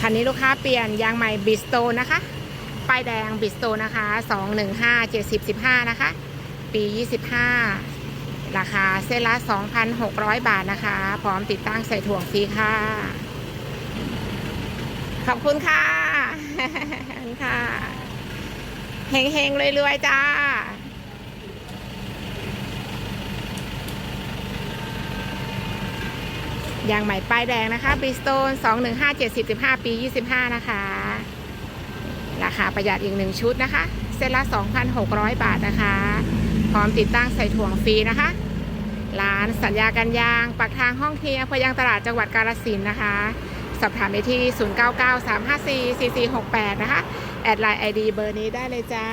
คันนี้ลูกค้าเปลี่ยนยางใหม่บิสโตนะคะ ป้ายแดงบิสโตนะคะ215 70 15นะคะ ปี25ราคาเส้นละ2,600บาทนะคะ พร้อมติดตั้งใส่ถ่วงฟรีค่ะ ขอบคุณค่ะคุณค่ะเฮงๆรวยๆจ้า ยางใหม่ป้ายแดงนะคะบริสโตน215 70 15ปี25นะคะ ราคาประหยัดอีกหนึ่งชุดนะคะเส้นละ2,600บาทนะคะ พร้อมติดตั้งใส่ถ่วงฟรีนะคะ ร้านสัญญากันยางปากทางห้องเทียพยังตลาดจังหวัดกาฬสินนะคะ สอบถามได้ที่ 0993544468 นะคะ แอดไลน์ ID เบอร์นี้ได้เลยจ้า